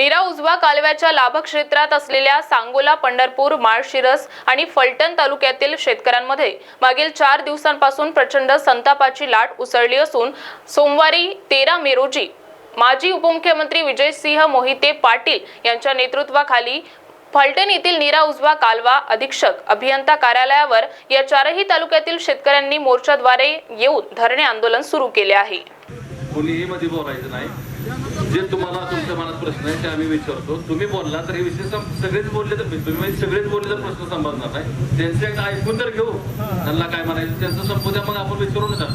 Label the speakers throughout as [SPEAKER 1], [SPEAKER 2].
[SPEAKER 1] नीरा उजवा कालव्याच्या लाभक्षेत्रात असलेल्या सांगोला पंढरपूर माळशिरस आणि फलटण तालुक्यातील शेतकऱ्यांमध्ये मागील चार दिवसांपासून प्रचंड संतापाची लाट उसळली असून सोमवारी तेरा मे रोजी माजी उपमुख्यमंत्री विजयसिंह मोहिते पाटील यांच्या नेतृत्वाखाली फलटण येथील नीरा उजवा कालवा अधीक्षक अभियंता कार्यालयावर या चारही तालुक्यातील शेतकऱ्यांनी मोर्चाद्वारे येऊन धरणे आंदोलन सुरू केले आहे.
[SPEAKER 2] जे तुम्हाला तुमच्या मनात प्रश्न आहे ते आम्ही विचारतो. तुम्ही बोलला तर हे विषय सगळेच बोलले तर तुम्ही सगळेच बोलले तर प्रश्न संभाळणार नाही. त्यांचे एक ऐकून तर घेऊ. त्यांना काय म्हणायचं त्यांचं संपू द्या मग आपण विचारून
[SPEAKER 3] सर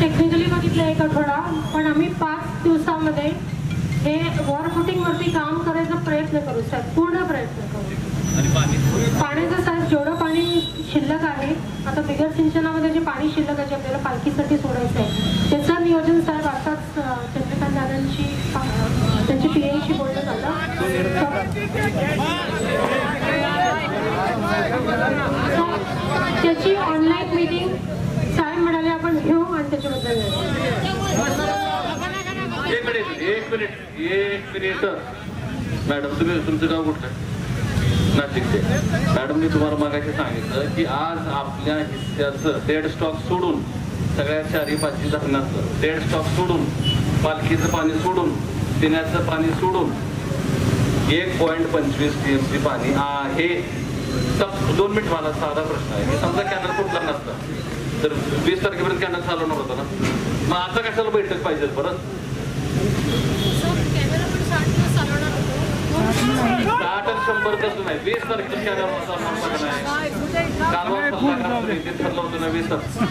[SPEAKER 3] टेक्निकली बघितलं एक आठवडा पण आम्ही पाच दिवसामध्ये हे वॉर फुटिंग वरती काम करायचा प्रयत्न करू सर. पूर्ण प्रयत्न करू. पाण्याचं साहेब जेवढं पाणी शिल्लक आहे आता बिगर सिंचनामध्ये जे पाणी शिल्लक आहे जे आपल्याला पालखीसाठी त्याची ऑनलाईन मिटिंग साहेब म्हणाले आपण घेऊ आणि त्याच्याबद्दल
[SPEAKER 2] एक मिनिट एक मिनिट एक मिनिट. मॅडम तुम्ही तुमचं गाव कुठलं? नाशिकचे. मॅडम मी तुम्हाला मागायचं सांगितलं की आज आपल्या हिस्स्याचं डेड स्टॉक सोडून सगळ्या चारी पाचशे धरणाचं डेड स्टॉक सोडून पालखीचं पाणी सोडून पिण्याचं पाणी सोडून एक पॉईंट पंचवीस टी एम सी पाणी आहे. सम- दोन मिनिट मला साधा प्रश्न आहे. की समजा कॅनल फुटला नसतं. तर वीस तारखेपर्यंत कॅनल चालवणार होतं ना? मग आता कशाला बैठक पाहिजे परत? साठ आणि शंभर तसं नाही. वीस तारखेला कॅनल नाही. ठरलं होतं ना वीस. तारखेला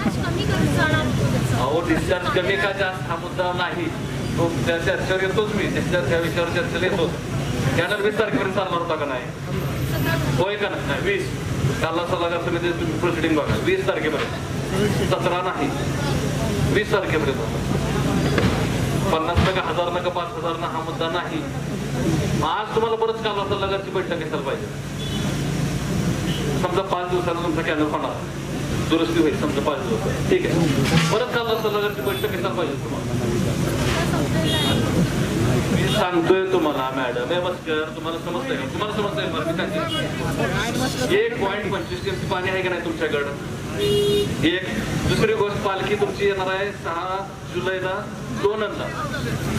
[SPEAKER 2] अहो डिस्चार्ज कमी का जास्त हा मुद्दा नाही. तो त्या चर्चेवर येतोच मी. त्याच्या त्या विषयावर चर्चेला येतोच. कॅनल वीस तारखेपर्यंत चालणार होता का नाही? होय का नाही? वीस. कालला सल्लागार समिती तुम्ही प्रोसिडिंग बघा. वीस तारखेपर्यंत. सतरा नाही. वीस तारखेपर्यंत. पन्नास नका हजार नका पाच हजार ना हा मुद्दा नाही. आज तुम्हाला परत काल सल्लागारची बैठक असायला पाहिजे. समजा पाच दिवसाला तुमचा कॅनल होणार. दुरुस्ती होईल समजा पाच दिवस ठीक आहे. परत काल सल्लागारची बैठक असायला पाहिजे तुम्हाला. मी सांगतोय तुम्हाला मॅडम हे मस्कर तुम्हाला समजतंय का? तुम्हाला समजतंय बरं मी सांगते. एक पॉईंट पंचवीस टीएमसी पाणी आहे का नाही तुमच्याकडं? एक. दुसरी गोष्ट पालखी तुमची येणार आहे सहा जुलैला दोनला.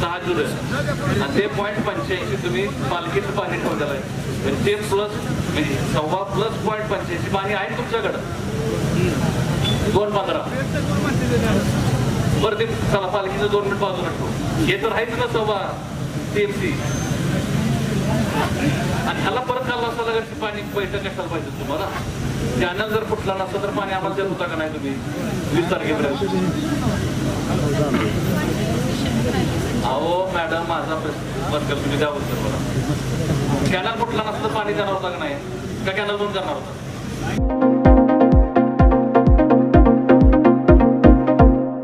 [SPEAKER 2] सहा जुलै. आणि ते पॉईंट पंच्याऐंशी तुम्ही पालखीचं पाणी ठेवलेलं आहे. म्हणजे ते प्लस म्हणजे सव्वा प्लस पॉईंट पंच्याऐंशी पाणी आहे तुमच्याकडं. दोन पंधरा. बरं ते चला पालखीचं दोन मिनिट बाजूला ठेवू. हे तर आहेच ना सभा टीएमसी आणि ह्याला परत काढला असता लगेच पाणी पैसा कशाला पाहिजे तुम्हाला? चॅनल जर फुटला नसतं तर पाणी आम्हाला देत होता का नाही तुम्ही? वीस तारखेपर्यंत. अहो मॅडम माझा प्रश्न तुम्ही द्यावं सर मला. कॅनल फुटला नसता पाणी देणार होता का नाही? का कॅनल बंद करणार होता?